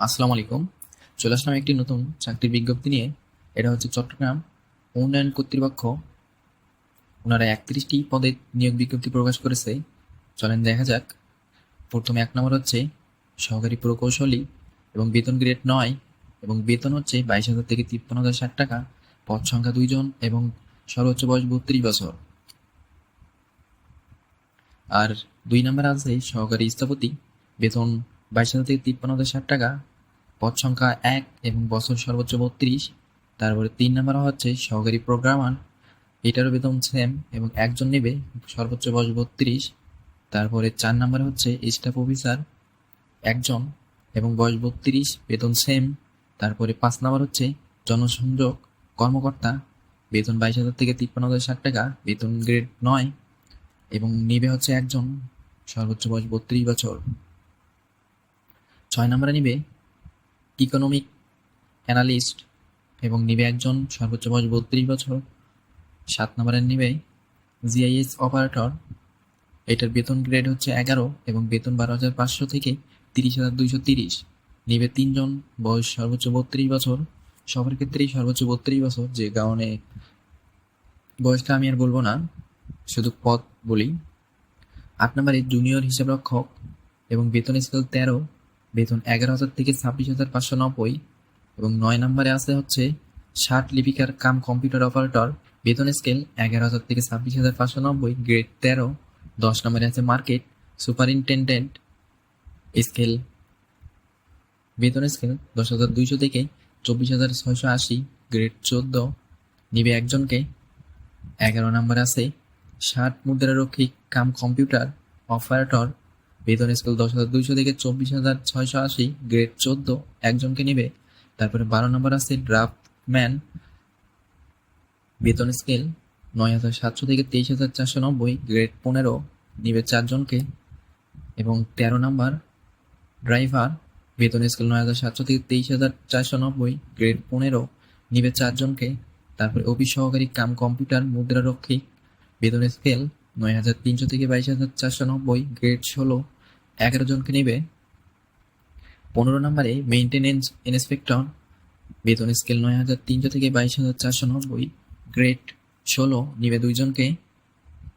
আসসালামু আলাইকুম। চলে আসলাম একটি নতুন চাকরির বিজ্ঞপ্তি নিয়ে। এটা হচ্ছে চট্টগ্রাম উন্নয়ন কর্তৃপক্ষ। ওনারা একত্রিশটি পদে নিয়োগ বিজ্ঞপ্তি প্রকাশ করেছে। চলেন দেখা যাক। প্রথমে এক নম্বর হচ্ছে সহকারী প্রকৌশলী এবং বেতন গ্রেড নয় এবং বেতন হচ্ছে বাইশ হাজার থেকে তিপ্পান্ন হাজার ষাট টাকা। পদ সংখ্যা দুইজন এবং সর্বোচ্চ বয়স বত্রিশ বছর। আর দুই নম্বর আছে সহকারী স্থপতি। বেতন বাইশ হাজার থেকে তিপ্পান্ন হাজার ষাট টাকা। পদ সংখ্যা এক এবং বছর সর্বোচ্চ বত্রিশ। তারপরে তিন নম্বর হচ্ছে সহকারী প্রোগ্রামার। এটারও বেতন সেম এবং একজন নেবে সর্বোচ্চ বয়স বত্রিশ। তারপরে চার নম্বর হচ্ছে স্টাফ অফিসার একজন এবং বয়স বত্রিশ, বেতন সেম তারপরে পাঁচ নম্বর হচ্ছে জনসংযোগ কর্মকর্তা। বেতন বাইশ হাজার থেকে তিপ্পান্ন হাজার ষাট টাকা, বেতন গ্রেড নয় এবং নিবে হচ্ছে একজন সর্বোচ্চ বয়স বত্রিশ বছর। ছয় নম্বরে নিবে ইকোনমিক অ্যানালিস্ট এবং নিবে একজন সর্বোচ্চ বয়স বত্রিশ বছর। সাত নম্বরে নিবে জিআইএস অপারেটর এটার বেতন গ্রেড হচ্ছে এগারো এবং বেতন বারো হাজার পাঁচশো থেকে তিরিশ হাজার দুইশো তিরিশ। নিবে তিনজন বয়স সর্বোচ্চ বত্রিশ বছর। সবার ক্ষেত্রেই সর্বোচ্চ বত্রিশ বছর, যে কারণে বয়সটা আমি আর বলব না, শুধু পদ বলি। আট নম্বরে জুনিয়র হিসাবরক্ষক এবং বেতন স্কেল তেরো। বেতন এগারো হাজার থেকে ছাব্বিশ হাজার পাঁচশো নব্বই এবং নয় নম্বরে আছে হচ্ছে ষাট লিপিকার কাম কম্পিউটার অপারেটর। বেতন স্কেল এগারো হাজার থেকে ছাব্বিশ হাজার পাঁচশো নব্বই, গ্রেড তেরো। দশ নম্বরে আছে মার্কেট, সুপারিনটেন্ডেন্ট স্কেল। বেতন স্কেল দশ হাজার দুইশো থেকে চব্বিশ হাজার ছয়শো আশি, গ্রেড চোদ্দ। নিবে একজনকে। এগারো নম্বরে আছে ষাট মুদ্রারক্ষী কাম কম্পিউটার অপারেটর বেতন স্কেল দশ হাজার দুইশো থেকে চব্বিশ হাজার ছয়শো আশি গ্রেড চোদ্দ, একজনকে নেবে। তারপরে বারো নম্বর আছে ড্রাফট ম্যান বেতন স্কেল নয় হাজার সাতশো থেকে তেইশ হাজার চারশো নব্বই গ্রেড পনেরো, নিবে চারজনকে। এবং তেরো নম্বর ড্রাইভার বেতন স্কেল নয় হাজার সাতশো থেকে তেইশ হাজার চারশো নব্বই গ্রেড পনেরো, নিবে চারজনকে। তারপরে অফিস সহকারী কাম কম্পিউটার মুদ্রারক্ষী, বেতন স্কেল নয় হাজার তিনশো থেকে বাইশ হাজার চারশো নব্বই গ্রেড ষোলো এগারো জনকে নেবে। পনেরো নম্বরে মেইনটেনেন্স ইন্সপেক্টর বেতন স্কেল নয় হাজার তিনশো থেকে বাইশ হাজার চারশো নব্বই গ্রেড ষোলো নিবে দুইজনকে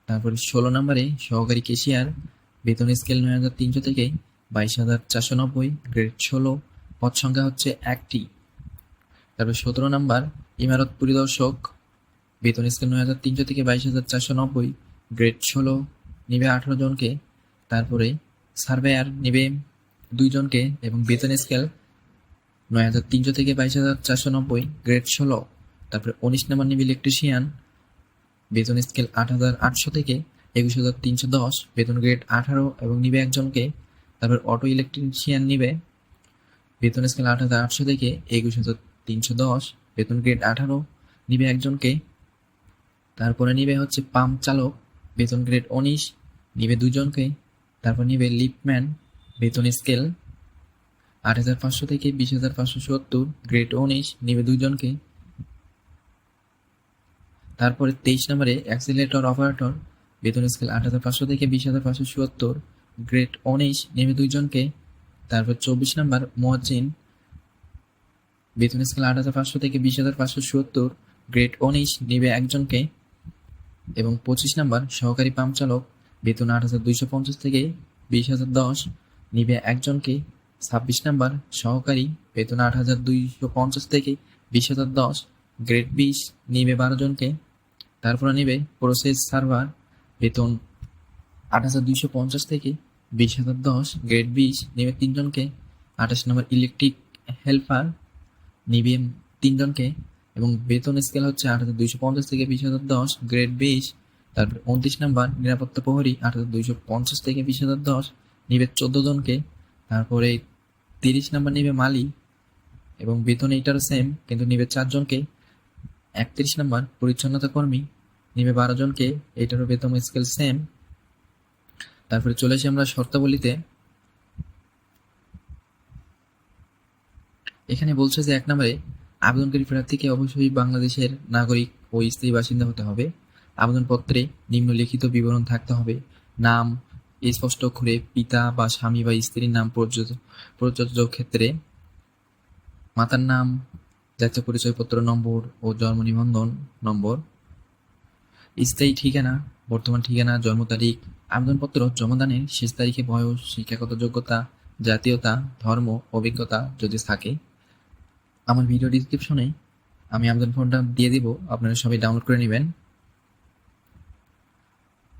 তারপরে ষোলো নম্বরে সহকারী কেশিয়ার বেতন স্কেল নয় হাজার তিনশো থেকে বাইশ হাজার চারশো নব্বই গ্রেড ষোলো পদ সংখ্যা হচ্ছে একটি। তারপর সতেরো নম্বর ইমারত পরিদর্শক, বেতন স্কেল নয় হাজার তিনশো থেকে বাইশ হাজার চারশো নব্বই গ্রেড ষোলো নিবে আঠেরো জনকে। তারপরে সার্ভেয়ার নিবে দুইজনকে এবং বেতন স্কেল নয় হাজার তিনশো থেকে বাইশ হাজার চারশো নব্বই, গ্রেড ষোলো, তারপরে উনিশ নম্বর নিবে ইলেকট্রিশিয়ান বেতন স্কেল আট হাজার আটশো থেকে একুশ হাজার তিনশো দশ, বেতন গ্রেড আঠারো এবং নিবে একজনকে, তারপর অটো ইলেকট্রিশিয়ান নিবে, বেতন স্কেল আট হাজার আটশো থেকে একুশ হাজার তিনশো দশ, বেতন গ্রেড আঠারো, নিবে একজনকে, তারপরে নিবে হচ্ছে পাম্প চালক, বেতন গ্রেড উনিশ, নিবে দুজনকে তারপর নিবে লিপম্যান, বেতন স্কেল, আট হাজার পাঁচশো থেকে বিশ হাজার পাঁচশো সত্তর, গ্রেড উনিশ, নিবে দুজনকে তারপরে তেইশ নম্বরে অ্যাক্সিলেটর, অপারেটর, বেতন স্কেল আট হাজার পাঁচশো থেকে বিশ হাজার পাঁচশো চুয়াত্তর গ্রেড উনিশ, নেবে দুইজনকে। তারপর চব্বিশ নম্বর মোয়াজ্জিন, বেতন স্কেল আট হাজার পাঁচশো থেকে বিশ হাজার পাঁচশো চুয়াত্তর গ্রেড উনিশ, নেবে একজনকে। এবং পঁচিশ নম্বর সহকারী পাম্প চালক বেতন আট হাজার দুইশো পঞ্চাশ থেকে বিশ হাজার দশ। নিবে একজনকে ছাব্বিশ নম্বর সহকারী বেতন আট হাজার দুইশো পঞ্চাশ থেকে বিশ হাজার দশ। গ্রেড বিশ নিবে বারো জনকে। তারপরে নিবে প্রসেস সার্ভার বেতন আট হাজার দুইশো পঞ্চাশ থেকে বিশ হাজার দশ। গ্রেড বিশ নেবে তিনজনকে আঠাশ নম্বর ইলেকট্রিক হেল্পার নিবে তিনজনকে এবং বেতন স্কেল হচ্ছে আট হাজার দুইশো পঞ্চাশ থেকে বিশ হাজার দশ। গ্রেড বিশ তারপর উনত্রিশ নাম্বার, নিরাপত্তা প্রহরী আট হাজার দুইশো পঞ্চাশ থেকে বিশ হাজার দশ, নিবে চোদ্দ জনকে। তারপরে তিরিশ নাম্বার নিবে মালি এবং বেতন এইটারও সেম কিন্তু নিবে চারজনকে একত্রিশ নাম্বার, পরিচ্ছন্নতা কর্মী নিবে বারো জনকে, এইটারও বেতন স্কেল সেম তারপরে চলে আসি আমরা শর্তাবলীতে। এখানে বলছে যে এক নম্বরে আবেদনকারী প্রার্থীকে অবশ্যই বাংলাদেশের নাগরিক ও স্থায়ী বাসিন্দা হতে হবে। আবেদনপত্রে নিম্নলিখিত বিবরণ থাকতে হবে। নাম, স্পষ্ট করে পিতা বা স্বামী বা স্ত্রীর নাম প্রযোজ্য ক্ষেত্রে মাতার নাম, জাতীয় পরিচয়পত্র নম্বর ও জন্ম নিবন্ধন নম্বর। স্থায়ী ঠিকানা, বর্তমান ঠিকানা, জন্ম তারিখ, আবেদনপত্র জমাদানের শেষ তারিখে বয়স, শিক্ষাগত যোগ্যতা, জাতীয়তা, ধর্ম, অভিজ্ঞতা যদি থাকে, আমার ভিডিও ডিসক্রিপশনে আমি আবেদন ফর্মটা দিয়ে দিব। আপনারা সবাই ডাউনলোড করে নেবেন।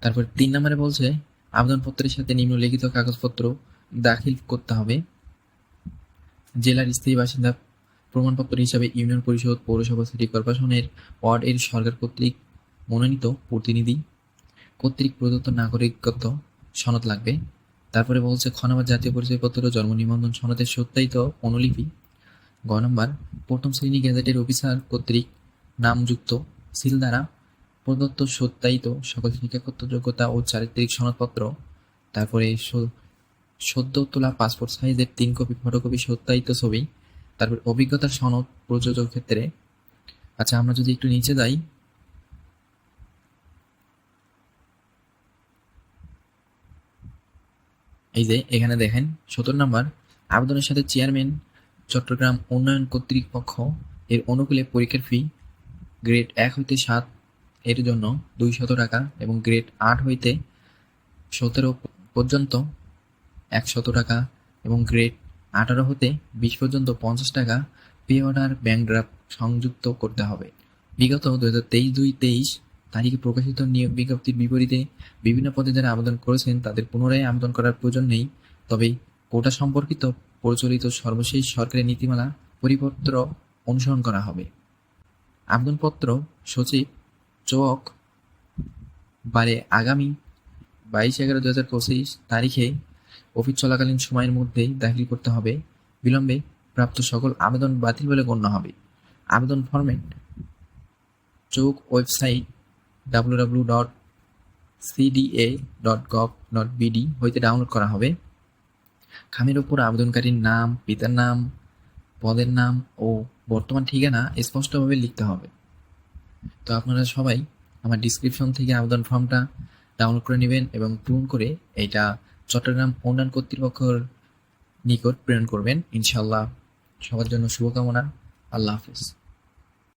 তারপর তিন নম্বরে বলছে, আবেদনপত্রের সাথে নিম্নলিখিত কাগজপত্র দাখিল করতে হবে। জেলার স্থায়ী বাসিন্দা প্রমাণপত্র হিসাবে ইউনিয়ন পরিষদ, পৌরসভা, সিটি কর্পোরেশনের ওয়ার্ড এর সরকার কর্তৃক মনোনীত প্রতিনিধি কর্তৃক প্রদত্ত নাগরিকত্ব সনদ লাগবে। তারপরে বলছে খ জাতীয় পরিচয়পত্র, জন্ম নিবন্ধন সনদের সত্যায়িত অনুলিপি গ নম্বর, প্রথম শ্রেণি গ্যাজেটের অফিসার কর্তৃক নামযুক্ত সিল দ্বারা প্রদত্ত সত্যায়িত, সকল শিক্ষাগত যোগ্যতা ও চারিত্রিক সনদপত্র, তারপরে সদ্য তোলা পাসপোর্ট সাইজের তিন কপি, ফটোকপি, সত্যায়িত ছবি, তারপর অভিজ্ঞতার সনদ, প্রযোজক ক্ষেত্রে। আচ্ছা আমরা যদি একটু নিচে যাই। এই যে, এখানে দেখেন, সতেরো নম্বর, আবেদনের সাথে চেয়ারম্যান, চট্টগ্রাম উন্নয়ন কর্তৃপক্ষ, এর অনুকূলে পরীক্ষার ফি, গ্রেড এক হইতে সাত এর জন্য দুইশত টাকা এবং গ্রেড আট হইতে সতেরো পর্যন্ত একশত টাকা এবং গ্রেড আঠারো হতে বিশ পর্যন্ত পঞ্চাশ টাকা পে অর্ডার ব্যাংক ড্রাফট সংযুক্ত করতে হবে। বিগত দু হাজার তেইশ দুই তেইশ তারিখে প্রকাশিত নিয়োগ বিজ্ঞপ্তির বিপরীতে বিভিন্ন পদে যারা আবেদন করেছেন তাদের পুনরায় আবেদন করার প্রয়োজন নেই। তবে কোটা সম্পর্কিত প্রচলিত সর্বশেষ সরকারি নীতিমালা পরিপত্র অনুসরণ করা হবে। আবেদনপত্র সচিব চৌক বারে আগামী বাইশ এগারো দু হাজার পঁচিশ তারিখে অফিস চলাকালীন সময়ের মধ্যেই দাখিল করতে হবে। বিলম্বে প্রাপ্ত সকল আবেদন বাতিল বলে গণ্য হবে। আবেদন ফরম্যাট চোখ website W W dot CDA dot gov dot BD হইতে ডাউনলোড করা হবে। খামের ওপর আবেদনকারীর নাম, পিতার নাম, পদের নাম ও বর্তমান ঠিকানা স্পষ্টভাবে লিখতে হবে। তো আপনারা সবাই আমার ডিসক্রিপশন থেকে আবেদন ফর্মটা ডাউনলোড করে নেবেন এবং পূরণ করে এটা চট্টগ্রাম উন্নয়ন কর্তৃপক্ষের নিকট প্রেরণ করবেন। ইনশাল্লাহ সবার জন্য শুভকামনা। আল্লাহ হাফিজ।